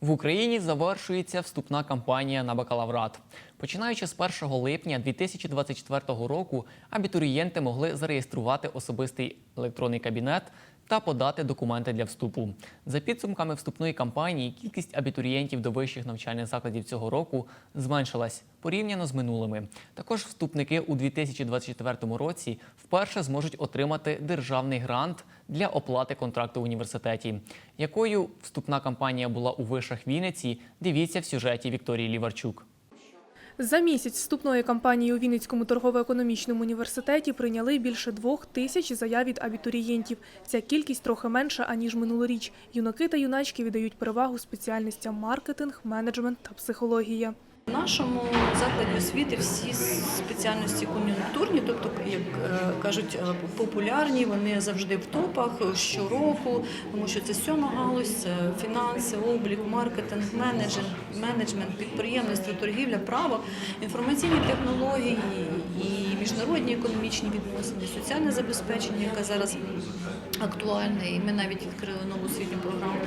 В Україні завершується вступна кампанія на бакалаврат. Починаючи з 1 липня 2024 року, абітурієнти могли зареєструвати особистий електронний кабінет та подати документи для вступу. За підсумками вступної кампанії, кількість абітурієнтів до вищих навчальних закладів цього року зменшилась порівняно з минулими. Також вступники у 2024 році вперше зможуть отримати державний грант для оплати контракту в університеті. Якою вступна кампанія була у вишах Вінниці, дивіться в сюжеті Вікторії Ліварчук. За місяць вступної кампанії у Вінницькому торгово-економічному університеті прийняли більше двох тисяч заяв від абітурієнтів. Ця кількість трохи менша, аніж минулоріч. Юнаки та юначки віддають перевагу спеціальностям маркетинг, менеджмент та психологія. Нашому закладі освіти всі спеціальності кон'юнктурні, тобто, як е, кажуть, е, популярні, вони завжди в топах щороку, тому що це сьома галузь, це фінанси, облік, маркетинг, менеджмент, менеджмент, підприємництво, торгівля, право, інформаційні технології і міжнародні економічні відносини, соціальне забезпечення, яке зараз актуальне. І ми навіть відкрили нову освітню програму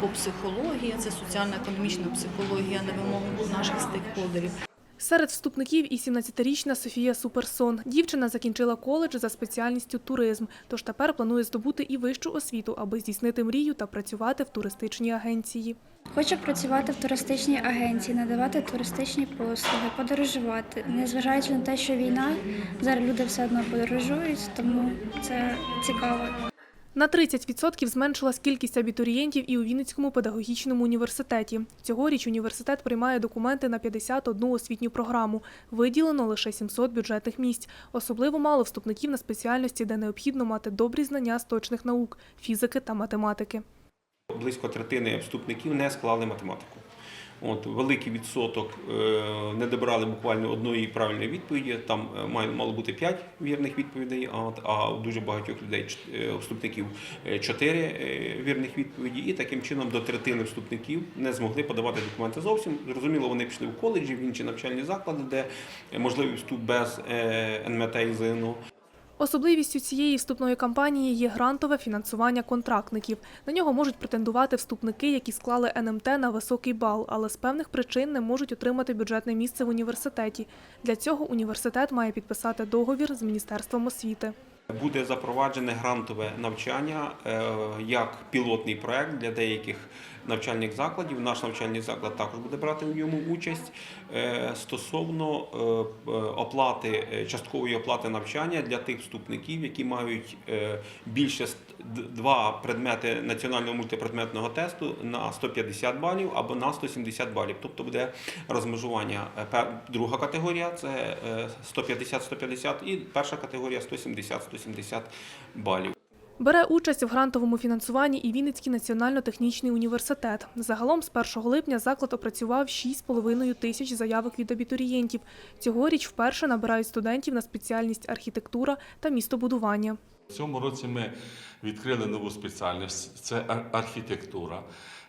по психології. Це соціально-економічна психологія на вимогу наших стейкхолдерів. Серед вступників і 17-річна Софія Суперсон. Дівчина закінчила коледж за спеціальністю туризм, тож тепер планує здобути і вищу освіту, аби здійснити мрію та працювати в туристичній агенції. Хочу працювати в туристичній агенції, надавати туристичні послуги, подорожувати. Незважаючи на те, що війна, зараз люди все одно подорожують, тому це цікаво. На 30% зменшилась кількість абітурієнтів і у Вінницькому педагогічному університеті. Цьогоріч університет приймає документи на 51 освітню програму. Виділено лише 700 бюджетних місць. Особливо мало вступників на спеціальності, де необхідно мати добрі знання з точних наук – фізики та математики. Близько третини вступників не склали математику. От, великий відсоток е, не добрали буквально одної правильної відповіді. Там е, має- мало бути 5 вірних відповідей, а, у дуже багатьох людей е, вступників 4 вірних відповіді. І таким чином до третини вступників не змогли подавати документи зовсім. Зрозуміло, вони пішли в коледжі, в інші навчальні заклади, де можливий вступ без НМТ і ЗНО. Особливістю цієї вступної кампанії є грантове фінансування контрактників. На нього можуть претендувати вступники, які склали НМТ на високий бал, але з певних причин не можуть отримати бюджетне місце в університеті. Для цього університет має підписати договір з Міністерством освіти. Буде запроваджене грантове навчання е, як пілотний проект для деяких навчальних закладів. Наш навчальний заклад також буде брати в ньому участь е, стосовно е, оплати часткової оплати навчання для тих вступників, які мають більше два предмети національного мультипредметного тесту на 150 балів або на 170 балів. Тобто буде розмежування. Друга категорія це е, 150-150 і перша категорія 170-170 балів. Бере участь в грантовому фінансуванні і Вінницький національно-технічний університет. Загалом з 1 липня заклад опрацював 6,5 тисяч заявок від абітурієнтів. Цьогоріч вперше набирають студентів на спеціальність архітектура та містобудування. В цьому році ми відкрили нову спеціальність це архітектура.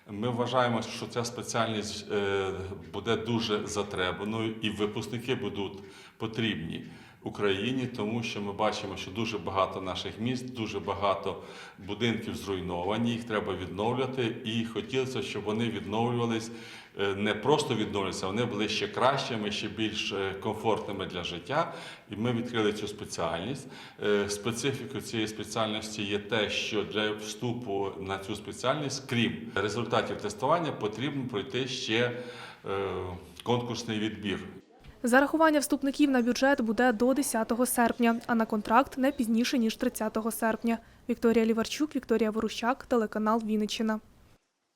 Ми вважаємо, що ця спеціальність е, буде дуже затребаною і випускники будуть потрібні Україні, тому що ми бачимо, що дуже багато наших міст, дуже багато будинків зруйновані, їх треба відновлювати. І хотілося, щоб вони відновлювались е, не просто відновлювалися, вони були ще кращими, ще більш е, комфортними для життя. І ми відкрили цю спеціальність. Специфікою цієї спеціальності є те, що для вступу на цю спеціальність, крім результатів тестування, потрібно пройти ще е, конкурсний відбір. Зарахування вступників на бюджет буде до 10 серпня, а на контракт не пізніше ніж 30 серпня. Вікторія Ліварчук, Вікторія Ворущак, телеканал Вінниччина.